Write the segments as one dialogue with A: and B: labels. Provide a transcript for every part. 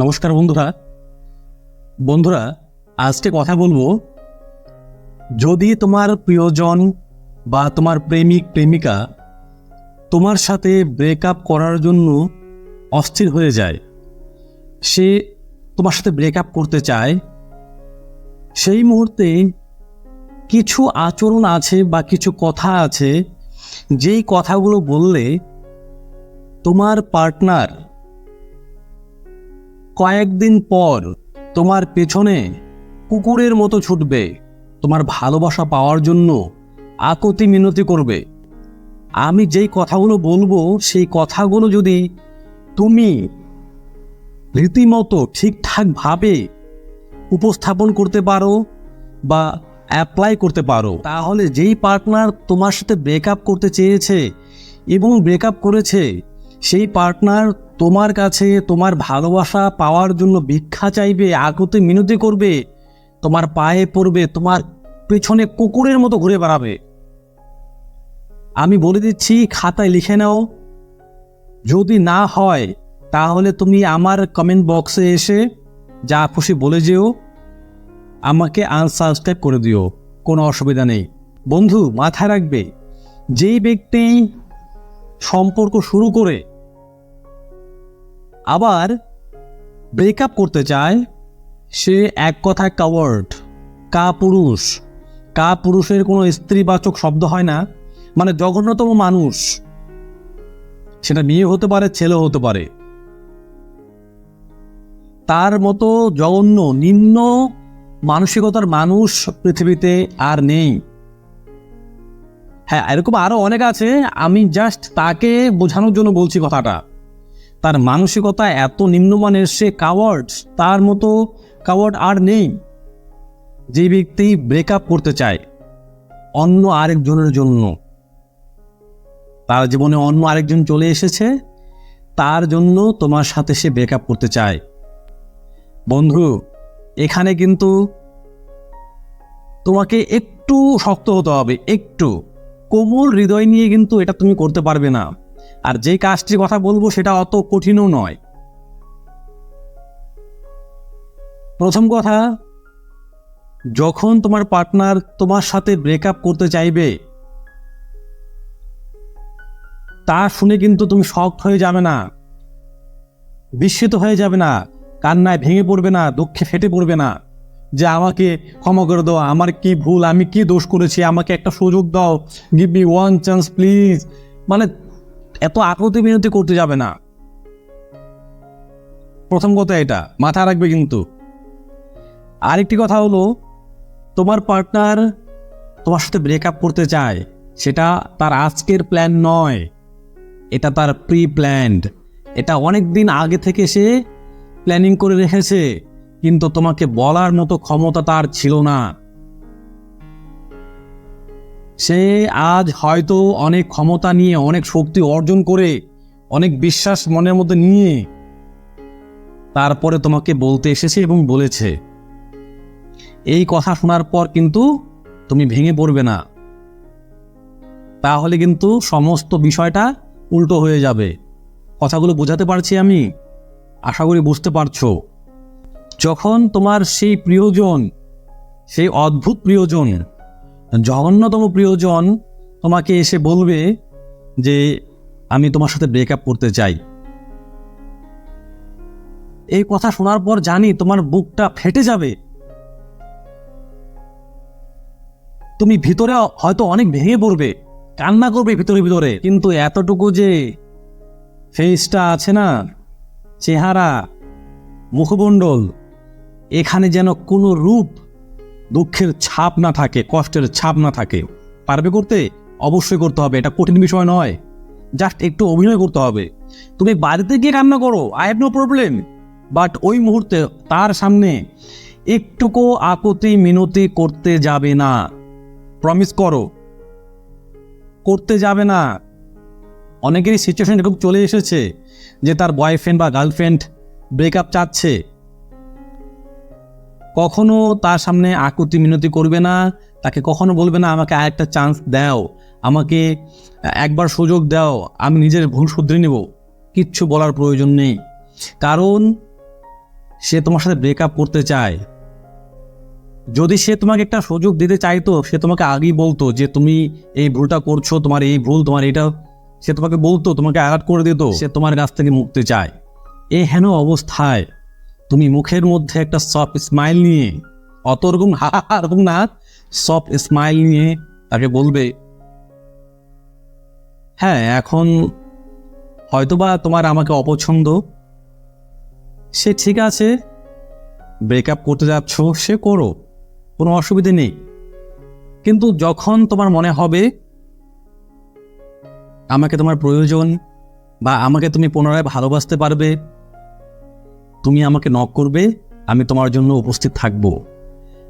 A: নমস্কার বন্ধুরা। বন্ধুরা আজকে কথা বলব, যদি তোমার প্রিয়জন বা তোমার প্রেমিক, প্রেমিকা তোমার সাথে ব্রেকআপ করার জন্য অস্থির হয়ে যায়, সে তোমার সাথে ব্রেকআপ করতে চায়, সেই মুহূর্তে কিছু আচরণ আছে বা কিছু কথা আছে, যেই কথাগুলো বললে তোমার পার্টনার কয়েকদিন পর তোমার পেছনে কুকুরের মতো ছুটবে। তোমার ভালোবাসা পাওয়ার জন্য আকতি মিনতি করবে। আমি যেই কথাগুলো বলব, সেই কথাগুলো যদি তুমি রীতিমতো ঠিকঠাকভাবে উপস্থাপন করতে পারো বা অ্যাপ্লাই করতে পারো, তাহলে যেই পার্টনার তোমার সাথে ব্রেকআপ করতে চেয়েছে এবং ব্রেকআপ করেছে সেই পার্টনার তোমার কাছে তোমার ভালোবাসা পাওয়ার জন্য ভিক্ষা চাইবে, আকুতি মিনতি করবে, তোমার পায়ে পড়বে, তোমার পেছনে কুকুরের মতো ঘুরে বেড়াবে। আমি বলে দিচ্ছি, খাতায় লিখে নাও। যদি না হয়, তাহলে তুমি আমার কমেন্ট বক্সে এসে যা খুশি বলে যেও। আমাকে আনসাবস্ক্রাইব করে দিও, কোনো অসুবিধা নেই। বন্ধু, মাথায় রাখবে, যেই ব্যক্তি সম্পর্ক শুরু করে আবার ব্রেকআপ করতে চায়, সে এক কথায় কাওয়ার্ড কা পুরুষ কা পুরুষের কোনো স্ত্রীবাচক শব্দ হয় না মানে জঘন্যতম মানুষ। সেটা মেয়ে হতে পারে ছেলে হতে পারে। তার মতো জঘন্য, নিম্ন মানসিকতার মানুষ পৃথিবীতে আর নেই। হ্যাঁ এরকম আরও অনেক আছে, আমি জাস্ট তাকে বোঝানোর জন্য বলছি কথাটা। তার মানসিকতা এত নিম্নমানের সে কাওয়ার্ড তার মতো কাওয়ার্ড আর নেই যে ব্যক্তি ব্রেকআপ করতে চায় অন্য আরেকজনের জন্য। তার জীবনে অন্য আরেকজন চলে এসেছে, তার জন্য তোমার সাথে সে ব্রেকআপ করতে চায়। বন্ধু, এখানে কিন্তু তোমাকে একটু শক্ত হতে হবে, একটু। কোমল হৃদয় নিয়ে কিন্তু এটা তুমি করতে পারবে না। আর যে কাজটির কথা বলব সেটা অত কঠিনও নয়। প্রথম কথা, যখন তোমার পার্টনার তোমার সাথে ব্রেকআপ করতে চাইবে, তা শুনে কিন্তু তুমি শক্ট হয়ে যাবে না, বিস্মিত হয়ে যাবে না, কান্নায় ভেঙে পড়বে না, দুঃখে ফেটে পড়বে না, যে আমাকে ক্ষমা করে দাও, আমার কি ভুল, আমি কি দোষ করেছি, আমাকে একটা সুযোগ দাও give me one chance please মানে এত আকতি বিনতি করতে যাবে না। প্রথম কথা এটা মাথা রাখবে কিন্তু। আরেকটি কথা হলো, তোমার পার্টনার তোমার সাথে ব্রেকআপ করতে চায়, সেটা তার আজকের প্ল্যান নয়। এটা তার প্রি প্ল্যান্ড এটা অনেক দিন আগে থেকে সে প্ল্যানিং করে রেখেছে, কিন্তু তোমাকে বলার মতো ক্ষমতা তার ছিল না। সে আজ হয়তো অনেক ক্ষমতা নিয়ে, অনেক শক্তি অর্জন করে, অনেক বিশ্বাস মনের মধ্যে নিয়ে তারপরে তোমাকে বলতে এসেছে এবং বলেছে। এই কথা শোনার পর কিন্তু তুমি ভেঙে পড়বে না। তাহলে কিন্তু সমস্ত বিষয়টা উল্টো হয়ে যাবে। কথাগুলো বোঝাতে পারছি আমি? আশা করি বুঝতে পারছ। যখন তোমার সেই প্রিয়জন, সেই অদ্ভুত প্রিয়জন জঘন্যতম প্রিয়জন তোমাকে এসে বলবে যে আমি তোমার সাথে ব্রেকআপ করতে চাই। এই কথা শোনার পর জানি তোমার বুকটা ফেটে যাবে। তুমি ভিতরে হয়তো অনেক ভেঙে পড়বে, কান্না করবে ভিতরে ভিতরে, কিন্তু এতটুকু যে ফেসটা আছে না, চেহারা, মুখমণ্ডল, এখানে যেন কোনো রূপ দুঃখের ছাপ না থাকে, কষ্টের ছাপ না থাকে। পারবে করতে? অবশ্যই করতে হবে, এটা কঠিন বিষয় নয়। জাস্ট একটু অভিনয় করতে হবে। তুমি বাড়িতে গিয়ে কান্না করো I have no problem but ওই মুহূর্তে তার সামনে একটুকু আকতি মিনতি করতে যাবে না। প্রমিস করো। করতে যাবে না। অনেকেরই সিচুয়েশন এরকম চলে এসেছে যে তার বয়ফ্রেন্ড বা গার্লফ্রেন্ড ব্রেকআপ চাচ্ছে। কখনো তার সামনে আকুতি মিনতি করবে না, তাকে কখনো বলবে না, আমাকে আরেকটা চান্স দাও, আমাকে একবার সুযোগ দাও, আমি নিজের ভুল শুধরে নেব। কিচ্ছু বলার প্রয়োজন নেই। কারণ সে তোমার সাথে ব্রেকআপ করতে চায়। যদি সে তোমাকে একটা সুযোগ দিতে চাইতো, সে তোমাকে আগেই বলতো যে, তুমি এই ভুলটা করছ, তোমার এই ভুল, তোমার এটা। সে তোমাকে বলতো, তোমাকে আঘাত করে দিত, সে তোমার কাছ থেকে মুক্তি চায়। এই হেন অবস্থায়। তুমি মুখের মধ্যে একটা সফট স্মাইল নিয়ে অত রকম হা হা হা না সফট স্মাইল নিয়ে তাকে বলবে হ্যাঁ এখন হয়তোবা তোমার আমাকে অপছন্দ। সে ঠিক আছে ব্রেকআপ করতে যাচ্ছ, সে করো, কোনো অসুবিধে নেই। কিন্তু যখন তোমার মনে হবে, আমাকে তোমার প্রয়োজন বা আমাকে তুমি পুনরায় ভালোবাসতে পারবে তুমি আমাকে নক করবে, আমি তোমার জন্য উপস্থিত থাকব।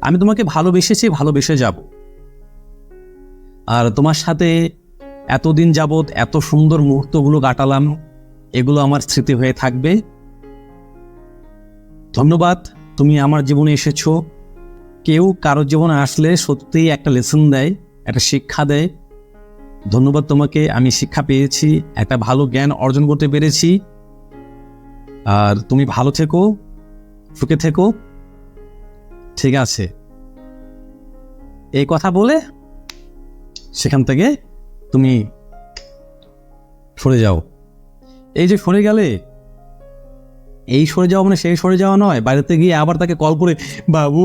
A: আমি তোমাকে ভালোবেসেছি, ভালোবেসে যাব। আর তোমার সাথে এতদিন যাবৎ এত সুন্দর মুহূর্তগুলো কাটালাম, এগুলো আমার স্মৃতি হয়ে থাকবে। ধন্যবাদ, তুমি আমার জীবনে এসেছ। কেউ কারোর জীবনে আসলে সত্যিই একটা লেসন দেয়, একটা শিক্ষা দেয়। ধন্যবাদ তোমাকে, আমি শিক্ষা পেয়েছি, একটা ভালো জ্ঞান অর্জন করতে পেরেছি। আর তুমি ভালো থেকো, সুখে থেকো। ঠিক আছে। এই কথা বলে সেখান থেকে তুমি সরে যাও। এই যে সরে গেলে, এই সরে যাওয়া মানে সেই সরে যাওয়া নয়, বাইরেতে গিয়ে আবার তাকে কল করে, বাবু,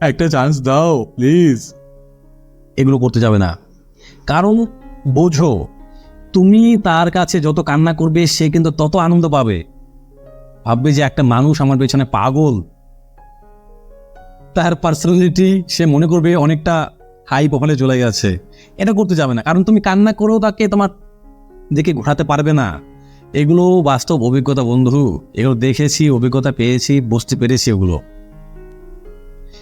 A: একটা চান্স দাও প্লিজ এগুলো করতে যাবে না। কারণ বোঝো, তুমি তার কাছে যত কান্না করবে, সে কিন্তু তত আনন্দ পাবে। ভাববে যে একটা মানুষ আমার পেছনে পাগল। তার পার্সোনালিটি সে মনে করবে অনেকটা হাই প্রোফাইলে চলে গেছে। এটা করতে যাবে না। কারণ তুমি কান্না করেও তাকে তোমার দিকে ঘোরাতে পারবে না। এগুলো বাস্তব অভিজ্ঞতা, বন্ধু। এগুলো দেখেছি, অভিজ্ঞতা পেয়েছি, বুঝতে পেরেছি ওগুলো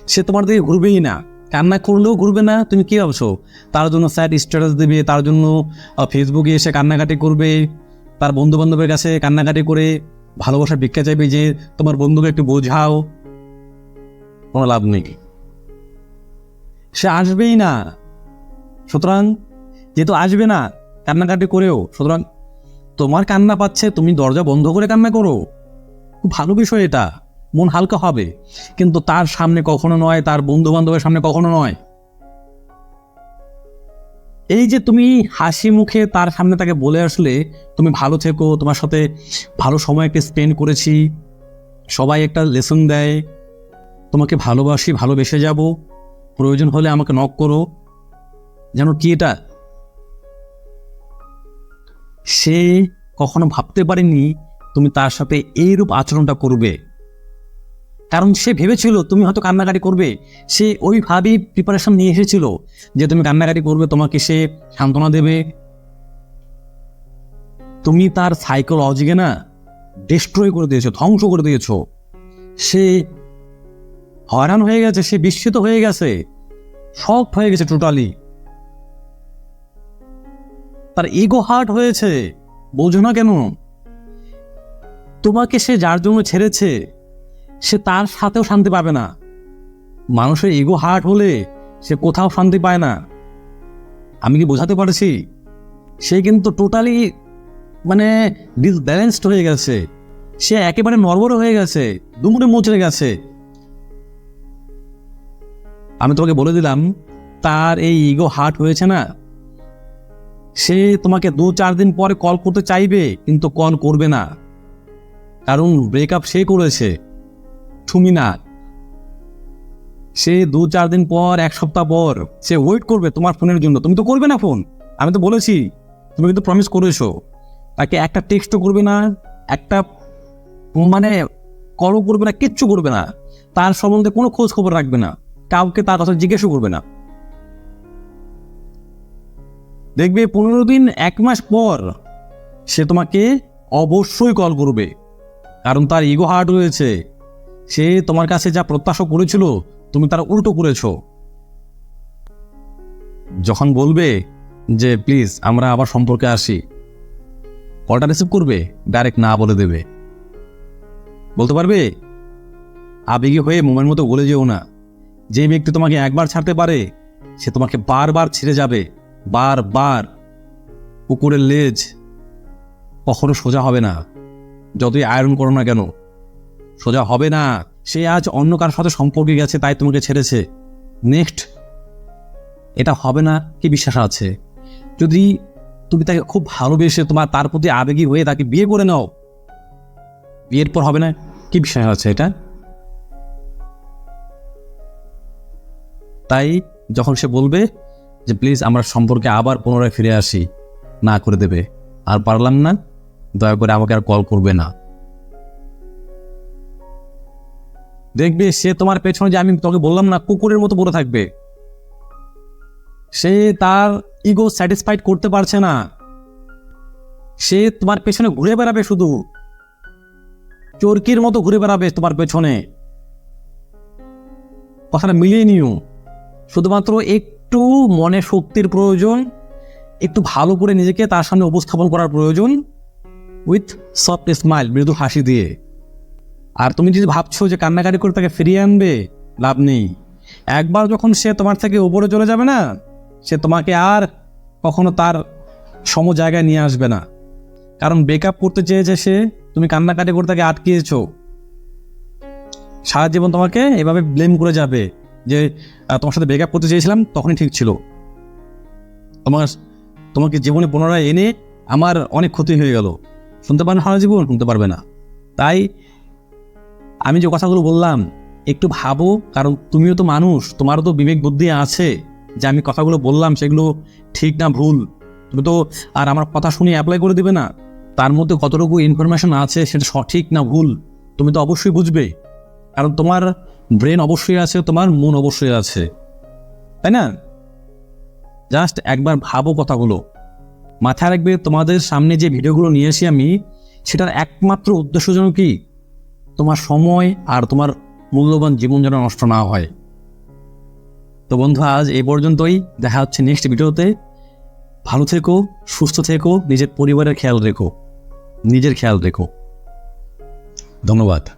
A: সে তোমার দিকে ঘুরবেই না। কান্না করলেও ঘুরবে না। তুমি কি ভাবছ? তার জন্য স্যার স্ট্যাটাস দেবে, তার জন্য ফেসবুকে এসে কান্নাকাটি করবে, তার বন্ধু বান্ধবের কাছে কান্নাকাটি করে ভালোবাসা ভিক্ষা চাইবে যে তোমার বন্ধুকে একটু বোঝাও, কোনো লাভ নেই। সে আসবেই না। সুতরাং যেহেতু আসবে না, কান্নাকাটি করেও, সুতরাং তোমার কান্না পাচ্ছে, তুমি দরজা বন্ধ করে কান্না করো। খুব ভালো বিষয় এটা, মন হালকা হবে। কিন্তু তার সামনে কখনো নয়, তার বন্ধু বান্ধবের সামনে কখনো নয়। এই যে তুমি হাসি মুখে তার সামনে তাকে বলে আসলে, তুমি ভালো থেকো, তোমার সাথে ভালো সময় একটা স্পেন্ড করেছি, সবাই একটা লেসন দেয়, তোমাকে ভালোবাসি, ভালোবেসে যাব, প্রয়োজন হলে আমাকে নক করো। যেন কি এটা? সে কখনো ভাবতে পারেনি তুমি তার সাথে এইরূপ আচরণটা করবে। কারণ সে ভেবেছিল তুমি হয়তো কান্নাকাটি করবে। সে ওইভাবেই প্রিপারেশন নিয়ে এসেছিল যে তুমি কান্নাকাটি করবে, তোমাকে সে সান্ত্বনা দেবে। তুমি তার সাইকোলজিকে না ডিস্ট্রয় করে দিয়েছ, ধ্বংস করে দিয়েছ। সে হয়রান হয়ে গেছে, সে বিস্মিত হয়ে গেছে শক হয়ে গেছে টোটালি তার ইগো হার্ট হয়েছে, বোঝো না কেন। তোমাকে সে যার জন্য ছেড়েছে সে তার সাথেও শান্তি পাবে না। মানুষের ইগো হার্ট হলে সে কোথাও শান্তি পায় না। আমি কি বোঝাতে পারছি? সে কিন্তু টোটালি মানে ডিসব্যালেন্সড হয়ে গেছে। সে একেবারে নর্বর হয়ে গেছে, দুমুড়ে মুচড়ে গেছে। আমি তোমাকে বলে দিলাম, তার এই ইগো হার্ট হয়েছে না। সে তোমাকে দু চার দিন পরে কল করতে চাইবে, কিন্তু কল করবে না। কারণ ব্রেকআপ সে করেছে। তুমি না সে দু চার দিন পর, এক সপ্তাহ পর, সে ওয়েট করবে তোমার ফোনের জন্য। তুমি তো করবে না ফোন আমি তো বলেছি, তুমি কিন্তু প্রমিস করেছ। তাকে একটা টেক্সটও করবে না, একটা মানে কলও করবে না, কিচ্ছু করবে না। তার সম্বন্ধে কোনো খোঁজ খবর রাখবে না। কাউকে তার কথা জিজ্ঞেসও করবে না। দেখবে পনেরো দিন, এক মাস পর, সে তোমাকে অবশ্যই কল করবে। কারণ তার ইগো হার্ট রয়েছে। সে তোমার কাছে যা প্রত্যাশা করেছিল, তুমি তার উল্টো করেছ। যখন বলবে যে, প্লিজ, আমরা আবার সম্পর্কে আসি, কলটা রিসিভ করবে, ডাইরেক্ট না বলে দেবে। বলতে পারবে, আবেগী হয়ে মোমের মতো বলে যেও না। যে ব্যক্তি তোমাকে একবার ছাড়তে পারে, সে তোমাকে বারবার ছেড়ে যাবে, বারবার। কুকুরের লেজ কখনো সোজা হবে না। যতই আয়রন করো না কেন সোজা হবে না। সে আজ অন্য কারোর সাথে সম্পর্কে গেছে, তাই তোমাকে ছেড়েছে। নেক্সট এটা হবে না, কি বিশ্বাস আছে? যদি তুমি তাকে খুব ভালোবেসে তোমার তার প্রতি আবেগী হয়ে তাকে বিয়ে করে নাও, বিয়ের পর হবে না, কি বিশ্বাস আছে এটা? তাই যখন সে বলবে যে, প্লিজ আমরা সম্পর্কে আবার পুনরায় ফিরে আসি, না করে দেবে, আর পারলাম না, দয়া করে আমাকে আর কল করবে না। দেখবে সে তোমার পেছনে যে আমি তোকে বললাম না, কুকুরের মতো পড়ে থাকবে। সে তার ইগো স্যাটিসফাইড করতে পারছে না। সে তোমার পেছনে ঘুরে বেড়াবে শুধু। চরকির মতো ঘুরে বেড়াবে তোমার পেছনে। কথাটা মিলিয়ে নিও। শুধুমাত্র একটু মনে শক্তির প্রয়োজন, একটু ভালো করে নিজেকে তার সামনে উপস্থাপন করার প্রয়োজন উইথ সফট স্মাইল মৃদু হাসি দিয়ে। আর তুমি যদি ভাবছ যে কান্নাকাটি করে তাকে ফিরিয়ে আনবে, লাভ নেই। একবার যখন সে তোমার থেকে উপরে চলে যাবে না, সে তোমাকে আর কখনো তার সম জায়গায় নিয়ে আসবে না। কারণ ব্রেকআপ করতে চেয়েছে সে, তুমি কান্নাকাটি করে তাকে আটকিয়েছ। সারা জীবন তোমাকে এভাবে ব্লেম করে যাবে যে তোমার সাথে ব্রেকআপ করতে চেয়েছিলাম, তখনই ঠিক ছিল। তোমার, তোমাকে জীবনে পুনরায় এনে আমার অনেক ক্ষতি হয়ে গেল। শুনতে পারেন সারা জীবন, শুনতে পারবে না। তাই আমি যে কথাগুলো বললাম, একটু ভাবো, কারণ তুমিও তো মানুষ, তোমারও তো বিবেক বুদ্ধি আছে যে আমি কথাগুলো বললাম, সেগুলো ঠিক না ভুল। তুমি তো, আর আমার কথা শুনে অ্যাপ্লাই করে দিবে না। তার মধ্যে কতটুকু ইনফরমেশন আছে সেটা সঠিক না ভুল, তুমি তো অবশ্যই বুঝবে। কারণ তোমার ব্রেন অবশ্যই আছে, তোমার মন অবশ্যই আছে। তাই না? জাস্ট একবার ভাবো কথাগুলো। মাথায় রাখবে, তোমাদের সামনে যে ভিডিওগুলো নিয়ে আসি আমি, সেটার একমাত্র উদ্দেশ্য যেন কি? তোমার সময় আর তোমার মূল্যবান জীবন যেন নষ্ট না হয়। তো বন্ধু, আজ এই পর্যন্তই। দেখা হচ্ছে নেক্সট ভিডিওতে। ভালো থেকো, সুস্থ থেকো, নিজের পরিবারের খেয়াল রেখো, নিজের খেয়াল রেখো। ধন্যবাদ।